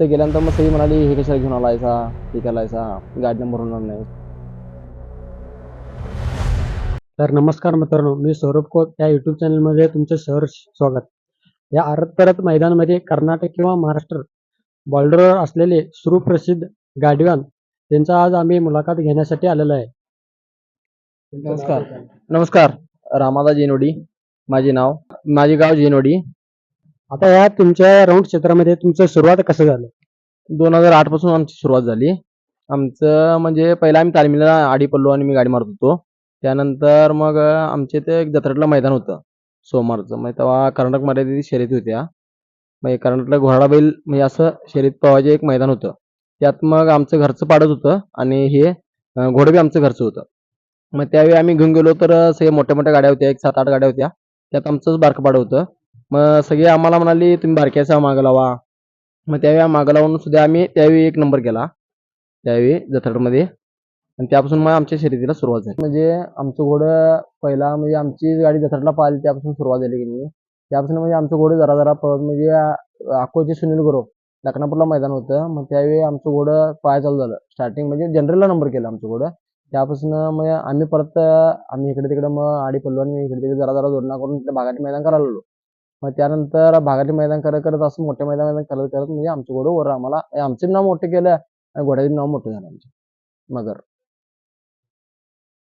तर गेल्यानंतर मग सगळी म्हणाली हे कशाला घेऊन आलायसा? हे केलायसा? गाडी नंबर होणार नाही तर नमस्कार मित्रांनो मी सौरभ खोत या युट्यूब चॅनलमध्ये तुमचे सहर्ष स्वागत. या आरत परत मैदानामध्ये कर्नाटक किंवा महाराष्ट्र बॉर्डरवर असलेले सुप्रसिद्ध गाडीवान त्यांचा आज आम्ही मुलाखत घेण्यासाठी आलेलो आहे. नमस्कार. नमस्कार. रामादा जेनोडी माझे नाव. माझे गाव जेनोडी. आता या तुमच्या राऊंड क्षेत्रामध्ये तुमचं सुरुवात कसं झालं? दोन हजार आठपासून आमची सुरुवात झाली. आमचं म्हणजे पहिला आम्ही तालमीला आडी पडलो आणि मी गाडी मारत होतो. त्यानंतर मग आमच्या इथे एक जत्रेतलं मैदान होतं सोमवारचं. मग तेव्हा कर्नाटक मर्यादित शर्यत होत्या. मग कर्नाटकला घोडा बैल म्हणजे असं शर्यत पवायचे एक मैदान होतं. त्यात मग आमचं घरचं पाडत होतं आणि हे घोडबी आमचं घरचं होतं. मग त्यावेळी आम्ही घेऊन गेलो तर सगळे मोठ्या मोठ्या गाड्या होत्या एक सात आठ गाड्या होत्या. त्यात आमचंच बारकं पाडं होतं. मग सगळे आम्हाला म्हणाली तुम्ही बारक्याचा मागं लावा. मग त्यावेळी मागं लावून सुद्धा आम्ही त्यावेळी एक नंबर केला. त्यावेळी जत्रेमध्ये आणि त्यापासून मग आमच्या शर्यतीला सुरुवात झाली. म्हणजे आमचं घोडं पहिला म्हणजे आमची गाडी जत्रेला पाहिली त्यापासून सुरुवात झाली की नाही. त्यापासून म्हणजे आमचं घोडं जरा जरा पळत म्हणजे अकोचे सुनील गुरव लखनापूरला मैदान होतं. मग त्यावेळी आमचं घोडं पाय चालू झालं. स्टार्टिंग म्हणजे जनरलला नंबर केला आमचं घोडं. त्यापासून मग आम्ही परत आम्ही इकडे तिकडे मग आडी पडलो आणि इकडे तिकडे जरा जरा जोडणा करून त्या भागात मैदान करायला लागलो. मग त्यानंतर भागातील मैदान करत करत असं मोठे मैदान मैदान करत करत म्हणजे आमचं घोडं वर आम्हाला आमचे नाव मोठं केलं आणि घोड्याचे नाव मोठं झालं आमचं. मगर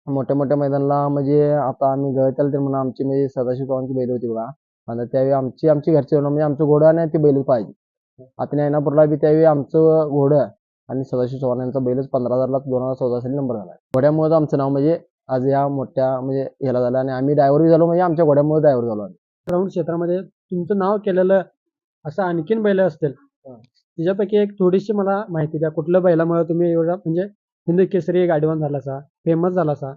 मोठ्या मोठ्या मैदानाला म्हणजे आता आम्ही गळत्याला तर म्हणून आमची म्हणजे सदाशिव चव्हाणची बैल होती बघा. आणि त्यावेळी आमची आमची घरची म्हणजे आमचं घोडं आणि ती बैलच पाहिजे. आता नैनापूरला बी त्यावेळी आमचं घोडं आणि सदाशिव चव्हाण यांचा बैलच पंधरा हजारला दोन हजार चौदा साली नंबर झाला. घोड्यामुळे आमचं नाव म्हणजे आज या मोठ्या म्हणजे ह्याला झालं आणि आम्ही ड्रायव्हर झालो म्हणजे आमच्या घोड्यामुळे ड्रायव्हर झालो आम्ही. राऊंड क्षेत्रामध्ये तुमचं नाव केलेलं असं आणखीन बैल असतील. त्याच्यापैकी एक थोडीशी मला माहिती द्या. कुठल्या बैलामुळे तुम्ही एवढा म्हणजे हिंद केसरी गाडीवान झालासा फेमस झालासा?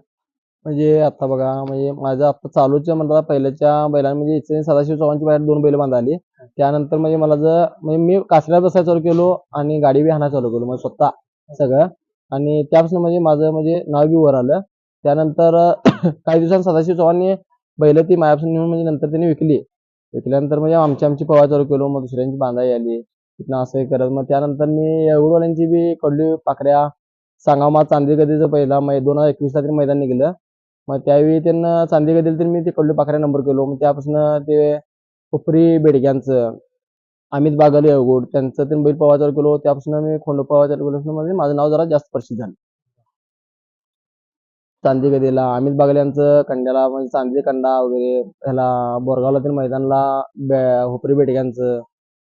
म्हणजे आता बघा म्हणजे माझं आता चालूच्या म्हणता पहिल्याच्या बैलांनी म्हणजे सदाशिव चव्हाणची बाहेर दोन बैल बांधाली. त्यानंतर म्हणजे मला जर म्हणजे मी कासऱ्यात बसायला चालू केलो आणि गाडी बी हाणायला चालू केलो म्हणजे स्वतः सगळं. आणि त्यापासून म्हणजे माझं म्हणजे नाव बी वर आलं. त्यानंतर काही दिवसांनी सदाशिव चव्हाणने बैल ती मायापासून नेऊन म्हणजे नंतर त्यांनी विकली. विकल्यानंतर म्हणजे आमची आमची पवा चालू केलो मग दुसऱ्यांची बांधाई आली. तिथनं असं हे करत मग त्यानंतर मी एवढवाल्यांची बी कडली पाकड्या सांगामा चांदी गदीचं पहिला मै दोन हजार एकवीसला तरी मैदान निघलं. मग त्यावेळी त्यांना चांदी गदीला तरी मी ते कडली पाकड्या नंबर केलो. मग त्यापासून ते कोपरी बेडग्यांचं अमित बागल येळगोड त्यांचं ते बैल पवा चालू केलो. त्यापासून मी खोंड पवा चालू केलो. म्हणजे माझं नाव जरा जास्त प्रसिद्ध झालं. चांदी गदीला अमित बागल यांचं कंड्याला म्हणजे चांदी कंडा वगैरे ह्याला बोरगावला तरी मैदानला बे होपरी यांचं.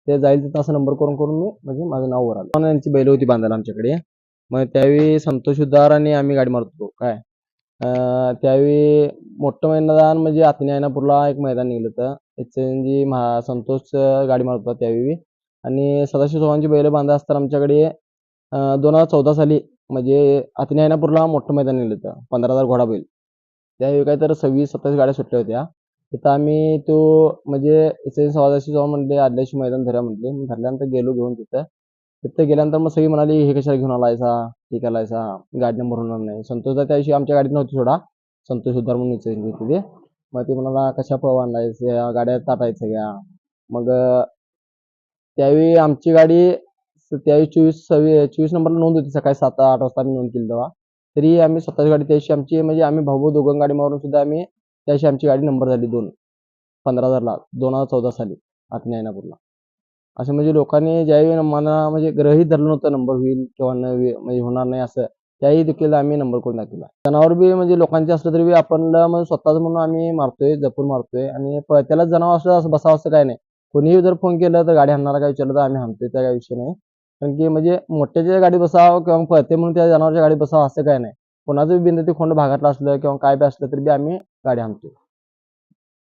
ते जाईल तिथं असं नंबर करून करून मी म्हणजे माझं नाव वर आलं. पण यांची बैल होती बांधायला आमच्याकडे. मग त्यावेळी संतोष उद्दार आणि आम्ही गाडी मारतो काय? त्यावेळी मोठं मैदान म्हणजे आत्मीनापूरला एक मैदान निघलं होतं. जी महा संतोष गाडी मारत होता त्यावेळी. आणि सदाशिव चव्हाणची बैल बांधा असताना आमच्याकडे दोन हजार चौदा साली म्हणजे अतिनयनापूरला मोठं मैदान नेलं होतं. पंधरा हजार घोडा बैल. त्यावेळी काय तर सव्वीस सत्तावीस गाड्या सुटल्या होत्या. तिथं आम्ही तो म्हणजे इथे सदाशिव म्हणले आदल्याशी मैदान धरा म्हटले मी धरल्यानंतर गेलो घेऊन तिथं. तिथं गेल्यानंतर मग सगळी म्हणाली हे कशाला घेऊन आलायसा हे? केलायसा गाडी नंबर होणार नाही. संतोषदा त्याविषयी आमच्या गाडीत नव्हती थोडा संतोष उद्धार म्हणून विचारली होती ते. मग ते म्हणाला कशा पळवा गाड्या ताटायचं सगळ्या मग त्यावेळी आमची गाडी त्यावेळी चोवीस सव्वीस चोवीस नंबरला नोंद होती. सकाळी सात आठ वाजता आम्ही नोंद केली तेव्हा. तरी आम्ही स्वतःची गाडी त्या दिवशी आमची म्हणजे आम्ही भाऊ दोघं गाडी मारून सुद्धा आम्ही त्याशी आमची गाडी नंबर झाली दोन. पंधरा हजारला दोन हजार चौदा साली आत्मीनापूरला असं म्हणजे लोकांनी ज्यावेळी मला म्हणजे ग्रहित धरलं नव्हतं नंबर होईल किंवा न म्हणजे होणार नाही असं त्याही देखील आम्ही नंबर करून दाखवला जनावर बी म्हणजे लोकांचे असलं तरी बी आपण म्हणजे स्वतःच म्हणून आम्ही मारतोय जपून मारतोय आणि त्याला जनावर असलं असं बसावं असं काय नाही. कोणीही जर फोन केला तर गाडी हाणणारा काय विचारलं तर आम्ही हाणतोय त्या काय विषय नाही. कारण की म्हणजे मोठ्याच्या गाडी बसावं किंवा पळते म्हणून त्या जनावरच्या गाडी बसावं असं काय नाही. कोणाचं बी बिंद ते खोंड भागातलं असलं किंवा काय बी असलं तरी बी आम्ही गाडी हाणतोय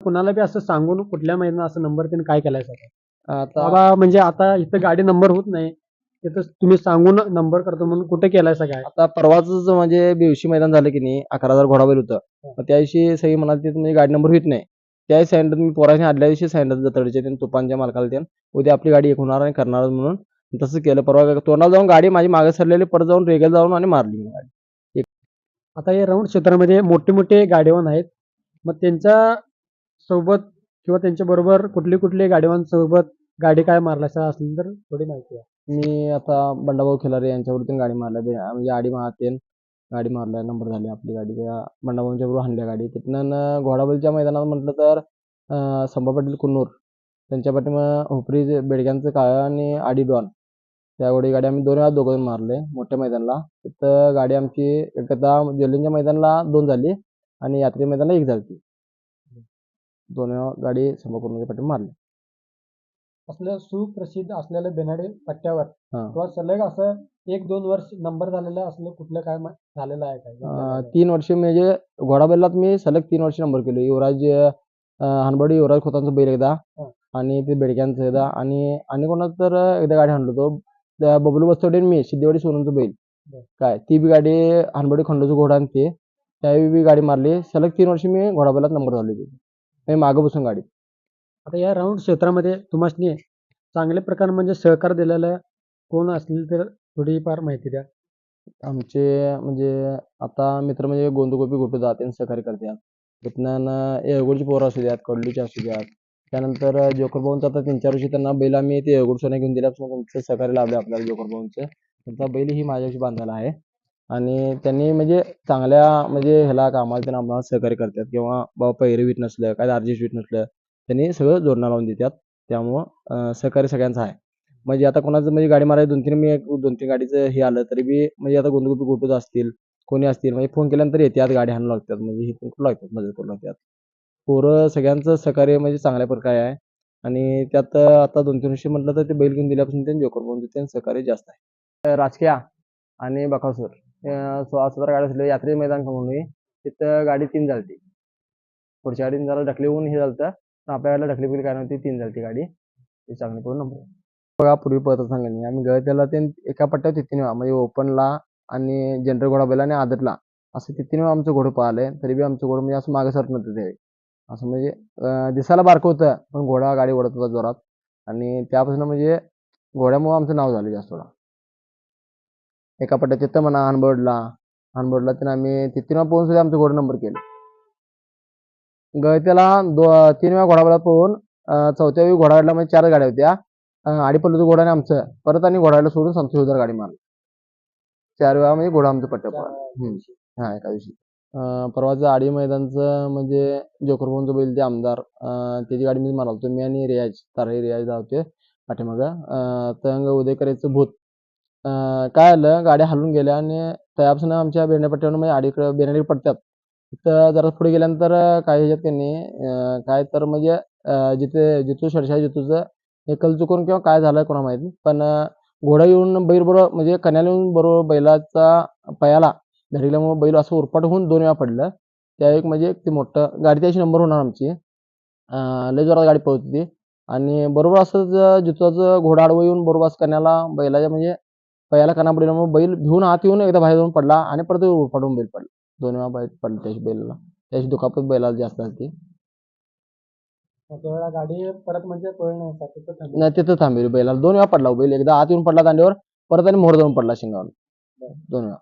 कुणाला बी असं सांगून कुठल्या मैदानात असं नंबर त्यांनी काय केलाय सर आता म्हणजे आता इथं गाडी नंबर होत नाही तिथं तुम्ही सांगून नंबर करतो म्हणून कुठे केलाय काय आता परवाच म्हणजे बेवशी मैदान झालं की नाही अकरा हजार घोडा बैल होतं. मग त्या दिवशी सगळी म्हणाली म्हणजे गाडी नंबर होत नाही. त्या मी पोराने आदल्या दिवशी सांगितलं जतडचे तुपांच्या मालकाला त्यानं उद्या आपली गाडी एक होणार आणि करणार म्हणून तसं केलं. परवा तोंडाला जाऊन गाडी माझी मागे सरलेली परत जाऊन रेगल जाऊन आणि मारली मी गाडी. आता हे राऊंड क्षेत्रामध्ये मोठे मोठे गाडीवान आहेत. मग त्यांच्यासोबत किंवा त्यांच्या बरोबर कुठली कुठली गाडीवान सोबत गाडी काय मारल्याचा असली तर थोडी माहिती आहे. मी आता बंडाभाऊ खिलारे यांच्यावरती गाडी मारल्या म्हणजे आडी महातेन गाडी मारल्या नंबर झाली आपली गाडी. बंडाभाऊंच्या बरोबर हाणल्या गाडी. तिथनं घोडाबलच्या मैदानात म्हटलं तर संभा पाटील कुन्नूर. त्यांच्या पाठीमागं हुपरी जे बेडग्यांचं काळं आणि आडी डॉन. त्या गोडी गाडी आम्ही दोन वेळा दोघं मारले मोठ्या मैदानाला. तिथं गाडी आमची एकदा ज्वेलिंगच्या मैदानाला दोन झाली आणि यात्रे मैदानाला एक झाली दोन वेळा गाडी संभा कुन्नूरच्या पाठी मारली. असलं सुप्रसिद्ध असलेलं बेनाडे पट्ट्यावर हा. किंवा सलग असं एक दोन वर्ष नंबर झालेलं असलं कुठलं काय म- झालेलं आहे काय? तीन वर्ष म्हणजे घोडाबैलात मी सलग तीन वर्ष नंबर केलो. युवराज अं, हनबडी युवराज खोतांचं बैल एकदा. आणि ते बेडक्यांचं एकदा आणि आणि कोणाचं तर एकदा गाडी हाणलो तो त्या बबलू बस्तवडे आणि मी सिद्धेवाडी सोनूचं बैल. काय? ती बी गाडी हनबडी खंडोचं घोडा आणि ते त्यावेळी बी गाडी मारली. सलग तीन वर्ष मी घोडाबैलात नंबर झालो होती. मी मागं बसून गाडी आता या राऊंड क्षेत्रामध्ये तुम्हाला चांगल्या प्रकारे म्हणजे सहकार दिलेलं कोण असतील तर थोडीफार माहिती द्या. आमचे म्हणजे आता मित्र म्हणजे गोंदूगोपी गोटू जात सहकार्य करतात. तिथनं येळगुडची पोरं असू द्यात कडलूची असू द्यात. त्यानंतर जोकर भाऊंचं आता तीन चार वर्षी त्यांना बैल आम्ही ते येळगुड घेऊन दिल्यापासून त्यांचं सहकार्य लाभले आपल्याला जोकर भाऊंचं त्यांचा बैल ही माझ्याशी बांधायला आहे. आणि त्यांनी म्हणजे चांगल्या म्हणजे ह्याला कामाला त्यांना आम्हाला सहकार्य करतात. किंवा बाबा पैरे वीट नसलं काय दार्जिश वीट नसलं त्यांनी सगळं जोडणं लावून देतात. त्यामुळं सहकार्य सगळ्यांचं आहे. म्हणजे आता कोणाचं म्हणजे गाडी मारायला दोन तीन मी दोन तीन गाडीचं हे आलं तरी बी म्हणजे आता गोंदगोपी गोटूच असतील कोणी असतील म्हणजे फोन केल्यानंतर येतात गाडी हाणू लागतात. म्हणजे हे पण लागतात मदत करू लागतात. पोरं सगळ्यांचं सहकार्य म्हणजे चांगल्या प्रकारे आहे. आणि त्यात आता दोन तीन वर्षी म्हटलं तर ते बैल घेऊन दिल्यापासून त्यांनी जोकर बनवून त्यांचं सहकार्य जास्त आहे. राजकीय आणि बकासूर अं, सोळा सतरा गाडी असले यात्रे मैदान म्हणून तिथं गाडी तीन झालती. पुढच्या गाडीने जरा ढकली होऊन हे झालं आपल्याला आपल्या गाडीला ढकली बिकली काय नव्हती तीन झालती गाडी. ती चांगली करून नंबर बघा पूर्वी पळत सांगा आम्ही गळत्याला ते एका पट्ट्यावर तिथे म्हणजे ओपनला आणि जनरल घोडा बैला आणि आदरला. असं तिथे आमचं घोडं पाहिलंय तरी बी आमचं घोडं म्हणजे असं मागे सरत नव्हतं त्यावेळी असं म्हणजे दिसायला बारकं होतं पण घोडा गाडी ओढत होता जोरात. आणि त्यापासून म्हणजे घोड्यामुळं आमचं नाव झालं जास्त थोडा एका पट्ट्यात तिथं म्हणा हानबर्डला. हानबर्डला तर आम्ही तिथीन वेळा पोहून सुद्धा आमचं घोडं नंबर केलं. गळत्याला दो तीन वेळा घोडाबैला पोहून चौथ्या वेळी घोडावाडला म्हणजे चार गाड्या होत्या. आडीपल्लूचं घोडा आणि आमचं. परत आणि घोडावाडला सोडून संतोष उदार गाडी मारली. चार वेळा म्हणजे घोडा आमचं पट्ट्या हा एका दिवशी. परवाचं आडी मैदानचं म्हणजे जोकरभवनचं बैल ते आमदार त्याची गाडी मी मारला होतो. मी आणि रियाज तारही रियाज धावते पाठीमागं. अं, तंग उदयकरेचं भूत. काय आलं? गाड्या हलून गेल्या आणि त्यापासून आमच्या बेंड्यापट्ट्यावर म्हणजे आडीकडे बेंडी पडतात. तर जरा पुढे गेल्यानंतर काही काय ह्याच्यात त्यांनी काय तर म्हणजे जिथे जितू शडशा जितूचं हे कल चुकून किंवा काय झालं कोणा माहिती पण घोडा येऊन बैल बरोबर म्हणजे कन्याला येऊन बरोबर बैलाचा पयाला धडकल्यामुळे बैल असं उरपाट होऊन दोन वेळा पडलं. त्या एक म्हणजे ते मोठं गाडी त्याची नंबर होणार आमची. लय जोरात गाडी पळत होती. आणि बरोबर असंच जिथं घोडा आडवं येऊन बरोबर असं कन्याला बैलाच्या म्हणजे पयाला कना पडल्यामुळे बैल भिवून आत येऊन एकदा बाहेर जाऊन पडला आणि परत उरपाटून बैल पडला. दोन वेळा बैल पडला त्याची बैलाला. त्याची दुखापत बैलाला जास्त असते गाडी परत म्हणजे. नाही तिथं थांबेल. बैलाला दोन वेळा पडला बैल. एकदा आत येऊन पडला दांडीवर परत आणि मोहर जाऊन पडला शिंगावर दोन वेळा.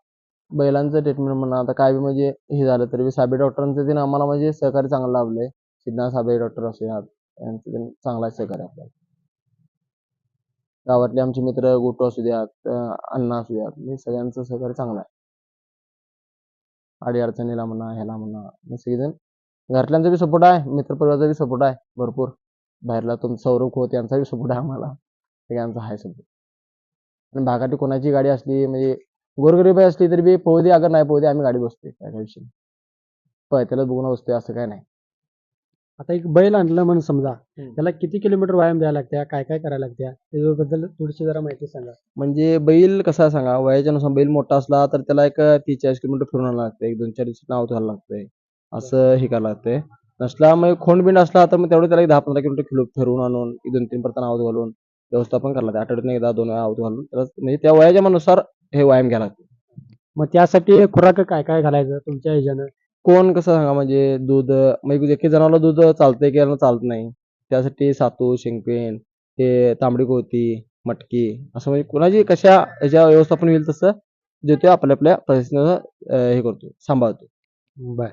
बैलांचं ट्रीटमेंट म्हणा आता काय बी म्हणजे हे झालं तरी बी साबे डॉक्टरांचं ते आम्हाला म्हणजे सहकार्य चांगलं लाभलंय. सिद्धांत साबे डॉक्टर असू यांचं चांगला सहकार्य आपल्याला. गावातले आमचे मित्र गोटू असू द्यात अण्णा असू द्यात हे सगळ्यांचं सहकार्य चांगलं आहे. आडी अडचणीला म्हणा ह्याला म्हणा हे सगळेजण. घरातल्यांचा बी सपोर्ट आहे मित्रपरिवाराचा बी सपोर्ट आहे भरपूर. बाहेरला तुम सौरभ खोत यांचा बी सपोर्ट आहे आम्हाला. सगळ्यांचा आहे सपोर्ट आणि भागात कोणाची गाडी असली म्हणजे गोरगरीब असली तरी बी पोहू दे अगर नाही पोहू दे आम्ही गाडी बसते काय काय विषय पण त्याला बघून बसतोय असं काय नाही. आता एक बैल आणलं म्हणून समजा त्याला किती किलोमीटर व्यायाम द्यायला लागत्या काय काय करायला लागत्या त्याच्याबद्दल थोडीशी जरा माहिती सांगा. म्हणजे बैल कसा आहे सांगा वयाच्या नुसार बैल मोठा असला तर त्याला एक तीस चाळीस किलोमीटर फिरून आणायला लागतं एक दोन चार दिवस नाव घालायला लागतंय असं हे करायला लागतंय. नसला मग खोंडबिंड असला तर मग तेवढं त्याला एक दहा पंधरा किलोमीटर किलो फिरवून आणून एक दोन तीन परत आऊत घालून व्यवस्थापन करायला लागतं आठवड्यातून एकदा दोन वेळा आऊत घालून त्याला म्हणजे त्या वयाच्या नुसार हे व्यायाम लागतं मग त्यासाठी खुराक काय काय घालायचं तुमच्या ह्याच्यानं? कोण कसं सांगा म्हणजे दूध म्हणजे एके जनावरला दूध चालतंय की चालत नाही त्यासाठी सातू शेंगपेन हे तांबडी कोती मटकी असं म्हणजे कोणाची कशा याच्या व्यवस्थापन होईल तसं देतोय आपल्या आपल्या परिस्थितीनं अं, हे करतो सांभाळतो बर.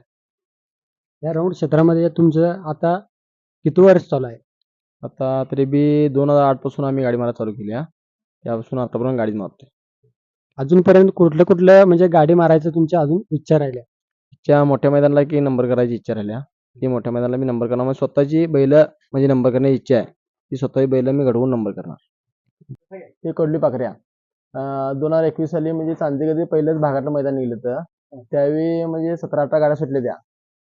या राऊंड क्षेत्रामध्ये तुमचं आता किती वर्ष चालू आहे? आता तरी बी दोन हजार आठपासून आम्ही गाडी मारा चालू केली हा. त्यापासून आतापर्यंत गाडीच मारतोय अजूनपर्यंत कुठलं कुठलं म्हणजे गाडी मारायचं तुमची अजून इच्छा राहिल्या? त्या मोठ्या मैदानाला की नंबर करायची इच्छा राहिल्या. ती मोठ्या मैदानाला मी नंबर करणार. म्हणजे स्वतःची बैल म्हणजे नंबर करण्याची इच्छा आहे. ती स्वतःची बैल मी घडवून नंबर करणार. ते कडली पाकऱ्या दोन हजार एकवीस साली म्हणजे चांदीगदी पहिल्याच भागातलं मैदान निघलं होतं. त्यावेळी म्हणजे सतरा अठरा गाड्या सुटल्या त्या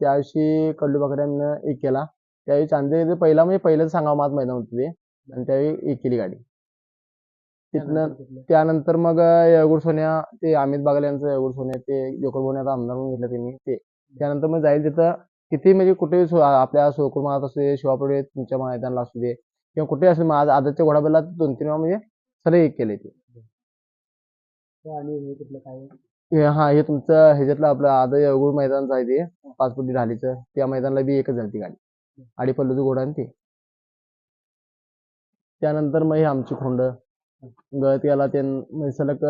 त्या दिवशी कडली पाकऱ्यानं एक केला. त्यावेळी चांदीगदी पहिला म्हणजे पहिलंच सांगावं मात मैदान होतं ते. आणि त्यावेळी एक केली गाडी. तिथनं त्यानंतर मग येळगुड सोन्या ते अमित बागल यांचं येळगुड सोन्या ते जोकर बोन्याचा आमदार म्हणून घेतलं त्यांनी ते. त्यानंतर मग जाईल तिथं किती म्हणजे कुठे आपल्या सोकुरमात असू दे शिवापुढे तुमच्या मैदानाला असू दे किंवा कुठे असू दे आज आदतच्या घोडाबेला दोन तीन वेळा म्हणजे सगळे एक केले ते. आणि हे कुठलं काय? हे हा हे तुमचं ह्याच्यातलं आपलं आद येळगुड मैदानचं आहे ते पाच फुटी ढालीचं त्या मैदानाला बी एकच झाली ती गाडी. आडी पल्लूचं घोडा आणि ते. त्यानंतर मग हे आमची खोंड. गळत याला ते सलग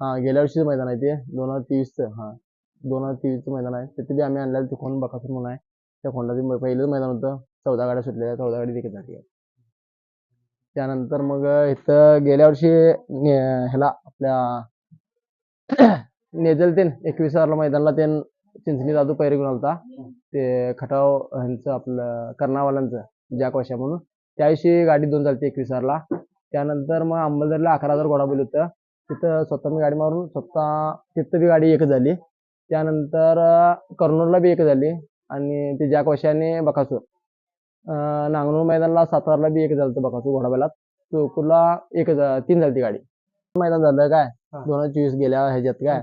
हा गेल्या वर्षीचं मैदान आहे ते. दोन हजार तेवीसचं हा. दोन हजार तेवीसचं मैदान आहे. तिथे बी आम्ही आणलेलं ते खोंड बकासूर म्हणून आहे. त्या खोंडाचं म- पहिलंच मैदान होतं. चौदा गाड्या सुटलेल्या चौदा गाडी देखील झाली त्यानंतर मग इथं गेल्या वर्षी ने- ह्याला आपल्या नेजल तेन एकवीस हजारला मैदानला तेन चिंचणी जादू पैरे घेऊन आलता. ते खटाव ह्यांचं आपलं कर्णावाल्यांचं जॅक वशा म्हणून. त्या दिवशी गाडी दोन झाली एकवीस हजारला. त्यानंतर मग अंमलदारीला अकरा हजार घोडा बैल होतं. तिथं स्वतः मी गाडी मारून स्वतः तिथं बी गाडी एकच झाली. त्यानंतर कर्नूलला बी एकच झाली आणि ते जॅक वशाने बकासूर नांगनूर मैदानला सातारला बी एक झालं बकासूर घोडा बैलात. चोकूरला एक तीन झाली ती गाडी. मैदान झालं काय. दोन हजार चोवीस गेल्या ह्याच्यात काय?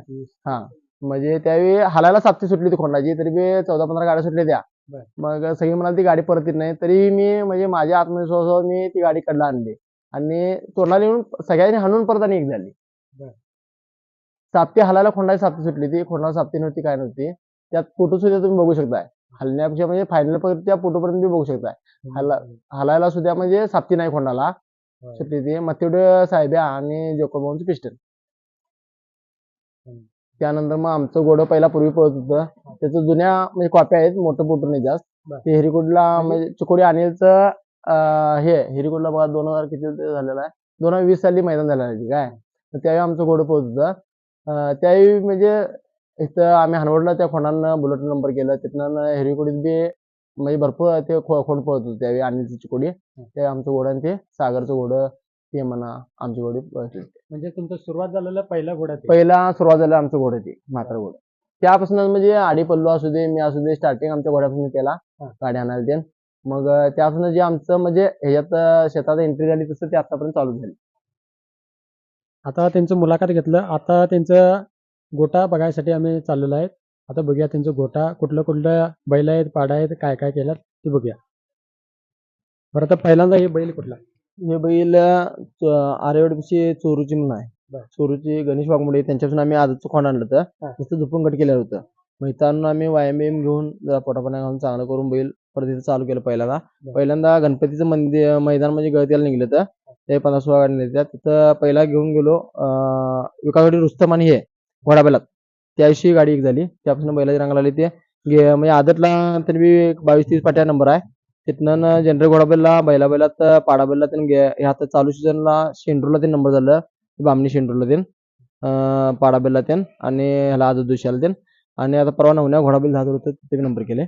हा. म्हणजे त्यावेळी हालायला सापती सुटली ती खोंडाची तरी बी चौदा पंधरा गाड्या सुटल्या त्या. मग सगळी म्हणाली ती गाडी परत येत नाही. तरी मी म्हणजे माझ्या आत्मविश्वासावर मी ती गाडी कडला आणली. आणि तोंडाला येऊन सगळ्यांनी हाणून परत आणि एक झाली. साप्ती हालायला खोंडाची साप्ती सुटली ती खोंडाला साप्ती नव्हती काय नव्हती. त्यात फोटो सुद्धा तुम्ही बघू शकताय. हलण्यापेक्षा म्हणजे फायनल पर्यंत त्या फोटोपर्यंत बी बघू शकताय. हला- हालायला सुद्धा म्हणजे साप्ती नाही खोंडाला. सुटली ती मग साहेब्या आणि जोकोबाऊंचं पिस्टन. त्यानंतर मग आमचं घोडं पहिला पूर्वी पळत होतं. त्याचं जुन्या म्हणजे कॉप्या आहेत. मोठं पोटर नाही जास्त. ते हिरीकोटला म्हणजे चिकोडी अनिलचं हे हिरीकोटला बघा दोन हजार किती झालेलं आहे. दोन हजार वीस साली मैदान झालेलं आहे काय? तर त्यावेळी आमचं घोडं अं, त्यावेळी म्हणजे इथं आम्ही हनवडला त्या खोंडानं बुलेट नंबर केलं. तिथनं हिरीकोडीत बी म्हणजे भरपूर ते खो- खोंड पळत होते त्यावेळी अनिलची चिकोडी ते आमचं घोडं आणि ते सागरचं घोडं ते म्हणा आमची घोडी. म्हणजे तुमचं सुरुवात झालेलं पहिला घोडा. पहिला सुरुवात झाली आमचं घोडं ते म्हातारं घोडं. त्यापासून म्हणजे आडी पल्लू असू दे मी असू दे स्टार्टिंग आमच्या घोड्यापासून केला. गाडी आणायला मग अं, त्यापासून जे आमचं म्हणजे ह्याच्यात शेतात एंट्री झाली तसं ते आतापर्यंत चालू झाली. आता त्यांचं मुलाखत घेतलं. आता त्यांचं गोटा बघायसाठी आम्ही चाललेलो आहे आता बघूया त्यांचं गोटा कुठलं कुठलं बैल आहेत पाडा आहेत काय काय केलं ते बघूया. बरं तर पहिल्यांदा हे बैल कुठला? हे बैल आरेवडची चोरूची म्हणून आहे. बर. चोरूची गणेश वाघमोडे त्यांच्यापासून आम्ही आजचं खोंड आणलं होतं. हा. नुसतं झोपून कट केलं होतं. मग इथं आणून आम्ही वायम बियम घेऊन जरा पोटापाण्या घालून चांगलं करून बैल इथं चालू केलं पहिल्यांदा. पहिल्यांदा गणपतीचं मंदिर मैदान म्हणजे गळत्याला निघलं होतं. ते पन्नास सोळा गाडी नेत्या तिथं पहिला घेऊन गेलो विकासवाडी रुस्तम आणि हे घोडा बैलात त्या दिवशी गाडी एक झाली. त्यापासून बैलाची रंग लागली. ते म्हणजे आदतला तरी बी एक बावीस तीस पाट्या नंबर आहे. तिथनं जनरल घोडाबैलला बैला बैलात पाडा बैला ते हे आता चालू सीझनला शेंडूरला ते नंबर झालं. बामणी शेंडूरला ते पाडा बैलला ते आणि ह्याला आजत दुशाला ते आणि आता परवा नवण्या घोडाबैल झालं होतं तिथे बी नंबर केले.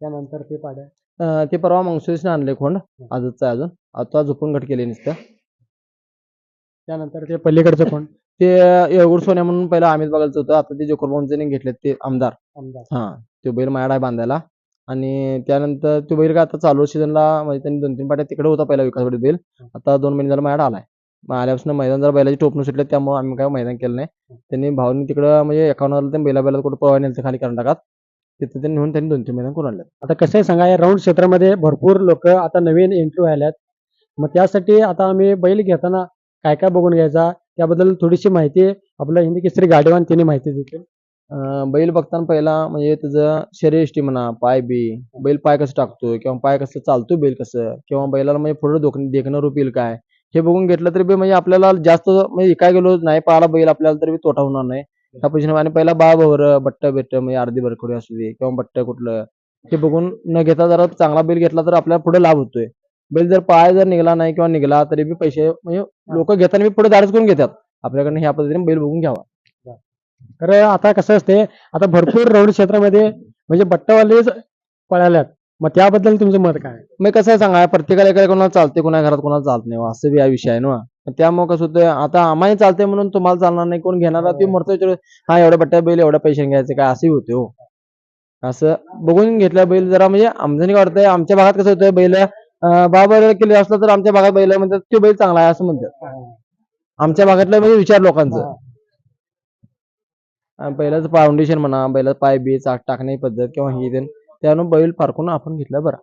त्यानंतर ते पाड्या. अं, ते परवा मंगसुरीसने आणले खोंड आजचं आहे अजून. आता झोपून घट केले नुसतं. त्यानंतर ते पलीकडचं कोण ते येळगुड सोन्या म्हणून पहिला अमित बघायचं होतं. आता ते जोकर भाऊंचे घेतले ते आमदार. आमदार. हा तो बैल माझ्याकडे आहे बांधायला. आणि त्यानंतर तो बैल काय आता चालू सीझनला म्हणजे त्यांनी दोन तीन पाट्या तिकडे होता पहिला विकासवाडी बैल. आता दोन महिने झाला माझ्याकडे आलाय. मग आल्यापासून मैदान जरा बैलाची टोपणं सुटले त्यामुळे आम्ही काय मैदान केलं नाही. त्यांनी भाऊनी तिकडं म्हणजे एकावन्न ते बैला बैला कुठं पळवा नेलं खाली कर्नाटकात. तिथं त्यांनी नेऊन त्यांनी दोन तीन मैदान करून आणले आता कसं आहे सांगा या राऊंड क्षेत्रामध्ये भरपूर लोक आता नवीन एंट्री व्हायल्यात मग त्यासाठी आता आम्ही बैल घेताना काय काय बघून घ्यायचा त्याबद्दल थोडीशी माहिती आपलं हिंदी केसरी गाडीवान त्यांनी माहिती देतील. बैल बघताना पहिला म्हणजे त्याचं शरीरयष्टी म्हणा पाय बी बैल पाय कसं टाकतोय किंवा पाय कसं चालतोय बैल कसं किंवा बैलाला म्हणजे पुढे दोक देखणं रूप येईल काय हे बघून घेतलं तरी बी म्हणजे आपल्याला जास्त म्हणजे काय गेलो नाही पाहिला बैल आपल्याला तरी बी तोटा होणार नाही. ह्या पोझिशन आणि पहिला बा भवर बट्ट बिट्ट म्हणजे अर्धी बरखोडी असू दे किंवा बट्ट कुठलं हे बघून न घेता जरा चांगला बैल घेतला तर आपल्याला पुढे लाभ होतोय. बैल जर पाय जर निघाला नाही किंवा निघाला तरी बी पैसे म्हणजे लोक घेताना बी पुढे धाडस करून घेतात. आपल्याकडनं ह्या पद्धतीने बैल बघून घ्यावा. तर आता कसं असते आता भरपूर रौड क्षेत्रामध्ये म्हणजे बट्टावालेच पळाल्यात. मग त्याबद्दल तुमचं मत काय? मग कसं आहे सांगा प्रत्येकाला एका कोणाला चालते कोणा घरात कोणाला चालत नाही. असं बी हा विषय आहे ना. त्यामुळे कसं होतं आता आम्हाला चालते म्हणून तुम्हाला चालणार नाही. कोण घेणारा ते मरतो विचार. हा एवढ्या बट्ट्या बैल एवढ्या पैसे घ्यायचे काय असंही होते हो. असं बघून घेतलं बैल जरा म्हणजे आमचं वाटतंय आमच्या भागात कसं होतं बैल बाबा केले असलं तर आमच्या भागात बैल म्हणतात तो बैल चांगला आहे असं म्हणतात. आमच्या भागातलं म्हणजे विचार लोकांचं. बैलाचं फाउंडेशन म्हणा बैलाचं पाय बी चाक टाकण्याची पद्धत किंवा ही त्यानं बैल फारकून आपण घेतला बरा.